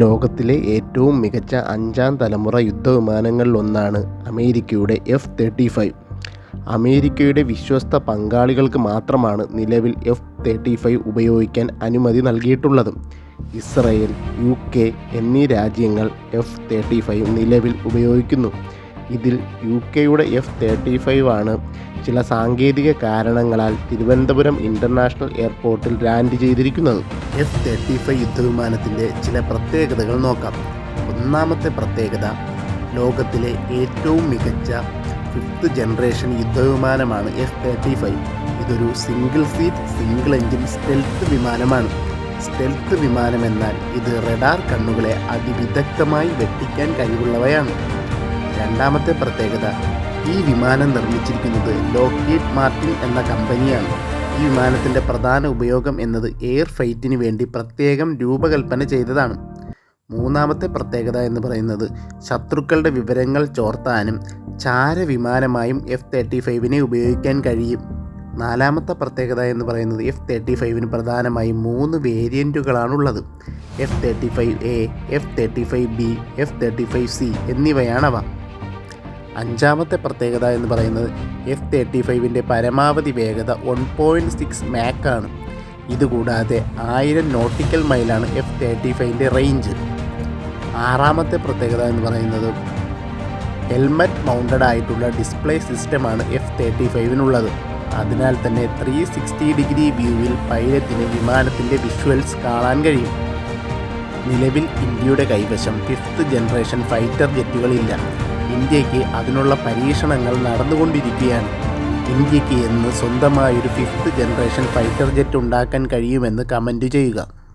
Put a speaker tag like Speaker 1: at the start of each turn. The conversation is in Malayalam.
Speaker 1: ലോകത്തിലെ ഏറ്റവും മികച്ച അഞ്ചാം തലമുറ യുദ്ധവിമാനങ്ങളിലൊന്നാണ് അമേരിക്കയുടെ എഫ് തേർട്ടി ഫൈവ്. അമേരിക്കയുടെ വിശ്വസ്ത പങ്കാളികൾക്ക് മാത്രമാണ് നിലവിൽ എഫ് തേർട്ടി ഫൈവ് ഉപയോഗിക്കാൻ അനുമതി നൽകിയിട്ടുള്ളത്. ഇസ്രയേൽ യു കെ എന്നീ രാജ്യങ്ങൾ എഫ് തേർട്ടി ഫൈവ് നിലവിൽ ഉപയോഗിക്കുന്നു. ഇതിൽ യു കെയുടെ എഫ് തേർട്ടി ഫൈവ് ആണ് ചില സാങ്കേതിക കാരണങ്ങളാൽ തിരുവനന്തപുരം ഇന്റർനാഷണൽ എയർപോർട്ടിൽ ലാൻഡ് ചെയ്തിരിക്കുന്നത്. എഫ് തേർട്ടി ഫൈവ് യുദ്ധവിമാനത്തിന്റെ ചില പ്രത്യേകതകൾ നോക്കാം. ഒന്നാമത്തെ പ്രത്യേകത ലോകത്തിലെ ഏറ്റവും മികച്ച ഫിഫ്ത്ത് ജനറേഷൻ യുദ്ധവിമാനമാണ് എഫ് തേർട്ടി ഫൈവ് ഇതൊരു single seat single engine stealth വിമാനമാണ്. സ്റ്റെൽത്ത് വിമാനം എന്നാൽ ഇത് റഡാർ കണ്ണുകളെ അതിവിദഗ്ധമായി വെട്ടിക്കാൻ കഴിവുള്ളവയാണ്. രണ്ടാമത്തെ പ്രത്യേകത ഈ വിമാനം നിർമ്മിച്ചിരിക്കുന്നത് ലോക്കീഡ് മാർട്ടിൻ എന്ന കമ്പനിയാണ് ഈ വിമാനത്തിന്റെ പ്രധാന ഉപയോഗം എന്നത് എയർ ഫൈറ്റിന് വേണ്ടി പ്രത്യേകം രൂപകൽപ്പന ചെയ്തതാണ്. മൂന്നാമത്തെ പ്രത്യേകത എന്ന് പറയുന്നത് ശത്രുക്കളുടെ വിവരങ്ങൾ ചോർത്താനും ചാര വിമാനമായും എഫ് തേർട്ടി ഫൈവിനെ ഉപയോഗിക്കാൻ കഴിയും. നാലാമത്തെ പ്രത്യേകത എന്ന് പറയുന്നത് എഫ് തേർട്ടി ഫൈവിന് പ്രധാനമായും മൂന്ന് വേരിയന്റുകളാണുള്ളത് F thirty five A F thirty five B F thirty five C എന്നിവയാണവ. അഞ്ചാമത്തെ പ്രത്യേകത എന്ന് പറയുന്നത് എഫ് തേർട്ടി ഫൈവിന്റെ പരമാവധി വേഗത വൺ പോയിന്റ് സിക്സ് മാക്കാണ് ഇതുകൂടാതെ ആയിരം നോട്ടിക്കൽ മൈലാണ് എഫ് തേർട്ടി ഫൈവിന്റെ റേഞ്ച് ആറാമത്തെ പ്രത്യേകത എന്ന് പറയുന്നത് ഹെൽമറ്റ് മൗണ്ടഡ് ആയിട്ടുള്ള ഡിസ്പ്ലേ സിസ്റ്റമാണ് എഫ് തേർട്ടി ഫൈവിനുള്ളത് അതിനാൽ തന്നെ ത്രീ സിക്സ്റ്റി ഡിഗ്രി വ്യൂവിൽ പൈലറ്റിന് വിമാനത്തിന്റെ വിഷ്വൽസ് കാണാൻ കഴിയും. നിലവിൽ ഇന്ത്യയുടെ കൈവശം ഫിഫ്ത്ത് ജനറേഷൻ ഫൈറ്റർ ജെറ്റുകളില്ല ഇന്ത്യയ്ക്ക് അതിനുള്ള പരീക്ഷണങ്ങൾ നടന്നുകൊണ്ടിരിക്കുകയാണ്. ഇന്ത്യയ്ക്ക് എന്ന് സ്വന്തമായൊരു ഫിഫ്ത്ത് ജനറേഷൻ ഫൈറ്റർ ജെറ്റ് ഉണ്ടാക്കാൻ കഴിയുമെന്ന് കമന്റ് ചെയ്യുക.